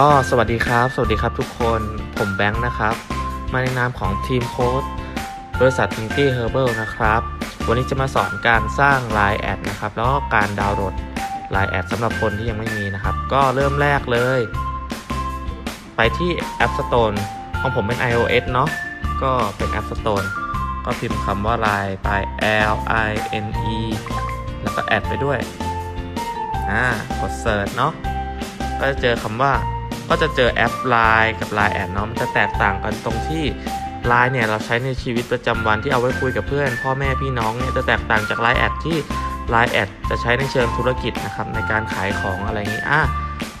ก็สวัสดีครับ สวัสดีครับทุกคนผมแบงค์นะครับ มาในนามของทีมโค้ดบริษัท t ิงกี้เฮอร์เบินะครับ วันนี้จะมาสอนการสร้าง Line แอดนะครับ แล้วก็การดาวน์โหลด Line แอดสำหรับคนที่ยังไม่มีนะครับ ก็เริ่มแรกเลย ไปที่ App Store ของผมเป็น iOS เนาะก็เป็น App Store ก็พิมพ์คำว่า Line ไป L I N E แล้วก็แอดไปด้วย อ่ากด Search เนาะก็จะเจอคำว่า ก็จะเจอแอป Line กับ Line แอดเนาะมันจะแตกต่างกันตรงที่ Line เนี่ยเราใช้ในชีวิตประจำวันที่เอาไว้คุยกับเพื่อน พ่อแม่พี่น้องเนี่ยจะแตกต่างจาก Line แอดที่ Line แอดจะใช้ในเชิงธุรกิจนะครับในการขายของอะไรอย่างนี้อะ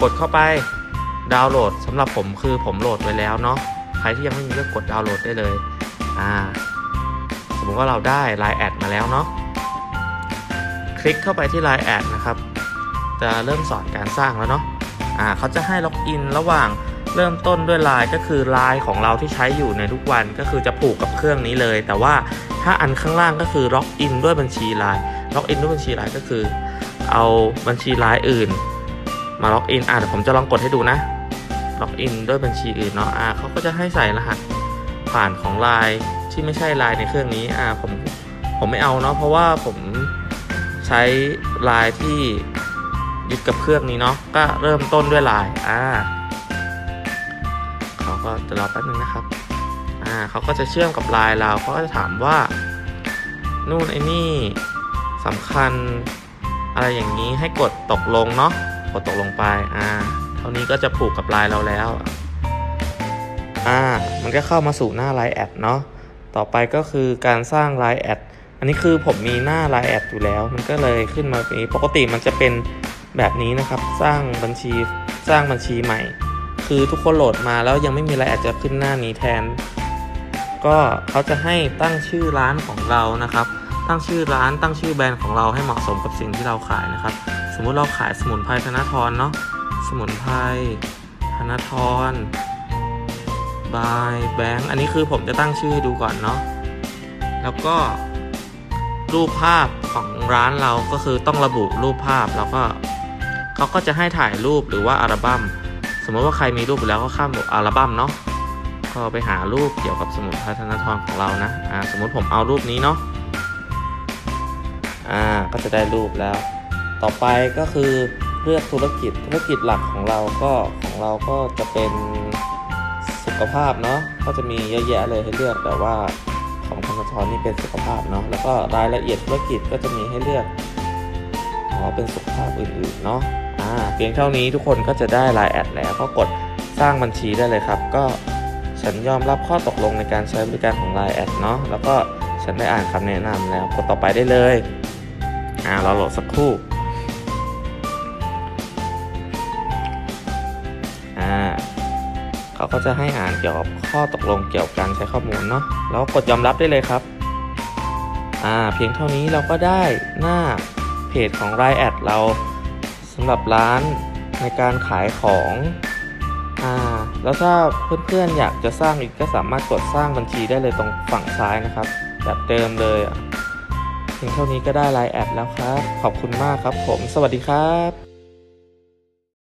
กดเข้าไปดาวน์โหลดสำหรับผมคือผมโหลดไว้แล้วเนาะใครที่ยังไม่มีก็กดดาวน์โหลดได้เลยอ่าสมมติว่าเราได้ Line แอดมาแล้วเนาะคลิกเข้าไปที่ Line แอดนะครับจะเริ่มสอนการสร้างแล้วเนาะ อ่าเขาจะให้ล็อกอินระหว่างเริ่มต้นด้วยไลน์ก็คือไลน์ของเราที่ใช้อยู่ในทุกวันก็คือจะผูกกับเครื่องนี้เลย แต่ว่าถ้าอันข้างล่างก็คือล็อกอินด้วยบัญชีไลน์ล็อกอินด้วยบัญชีไลน์ก็คือ เอาบัญชีไลน์อื่น มาล็อกอินอ่าเดี๋ยวผมจะลองกดให้ดูนะล็อกอินด้วยบัญชีอื่นเนาะอ่าเขาก็จะให้ใส่รหัสผ่านของไลน์ที่ไม่ใช่ไลน์ในเครื่องนี้อ่าผมผมไม่เอาเนาะเพราะว่าผมใช้ไลน์ที่ ยึดกับเครื่องนี้เนาะก็เริ่มต้นด้วยลายอ่าเขาก็จะรอแป๊บนึงนะครับอ่าเขาก็จะเชื่อมกับลายเราเขาก็จะถามว่า นู่นไอ้นี่สำคัญอะไรอย่างนี้ให้กดตกลงเนาะกดตกลงไปอ่าเท่านี้ก็จะผูกกับลายเราแล้วอ่ามันก็เข้ามาสู่หน้าไลน์แอดเนาะต่อไปก็คือการสร้างไลน์แอดอันนี้คือผมมีหน้าไลน์แอดอยู่แล้ว มันก็เลยขึ้นมาเป็นปกติมันจะเป็น แบบนี้นะครับ สร้างบัญชีสร้างบัญชีใหม่ คือทุกคนโหลดมาแล้วยังไม่มีไลน์แอดจจะขึ้นหน้านี้แทน ก็เขาจะให้ตั้งชื่อร้านของเรานะครับ ตั้งชื่อร้านตั้งชื่อแบรนด์ของเราให้เหมาะสมกับสิ่งที่เราขายนะครับ สมมุติเราขายสมุนไพรธนาธรเนาะสมุนไพรธนาธรบายแบงค์อันนี้คือผมจะตั้งชื่อให้ดูก่อนเนาะแล้วก็รูปภาพของร้านเราก็คือต้องระบุรูปภาพแล้วก็ เขาก็จะให้ถ่ายรูปหรือว่าอัลบัม้ม สมมติว่าใครมีรูปแล้วก็ข้ามอัลบั้มเนาะก็ไปหารูปเกี่ยวกับสมุนไพรธนาธรของเรานะอ่าสมมติผมเอารูปนี้เนาะอ่าก็จะได้รูปแล้ว ต่อไปก็คือเลือกธุรกิจธุรกิจหลักของเราก็ของเราก็จะเป็นสุขภาพเนาะก็จะมีเยอะแยะเลยให้เลือกแต่ว่าของธนาธรนี่เป็นสุขภาพเนาะแล้วก็รายละเอียดธุรกิจก็จะมีให้เลือกอ๋อเป็นสุขภาพอื่นๆเนาะ เพียงเท่านี้ทุกคนก็จะได้ไลน์แอดแล้วก็กดสร้างบัญชีได้เลยครับ ก็ฉันยอมรับข้อตกลงในการใช้บริการของไลน์แอดเนาะแล้วก็ฉันได้อ่านคำแนะนำแล้วกดต่อไปได้เลยอ่าเราโหลดสักครู่อ่าเขาก็จะให้อ่านเกี่ยวกับข้อตกลงเกี่ยวกับการใช้ข้อมูลเนาะแล้วกดยอมรับได้เลยครับอ่าเพียงเท่านี้เราก็ได้หน้าเพจของรายแอดเราำหรับร้านในการขายของอ่าแล้วถ้าเพื่อนๆอยากจะสร้างอีกก็สามารถกดสร้างบัญชีได้เลยตรงฝั่งซ้ายนะครับ แบบเดิมเลยเพียงเท่านี้ก็ได้ไลน์แอดแล้วครับ ขอบคุณมากครับผม สวัสดีครับ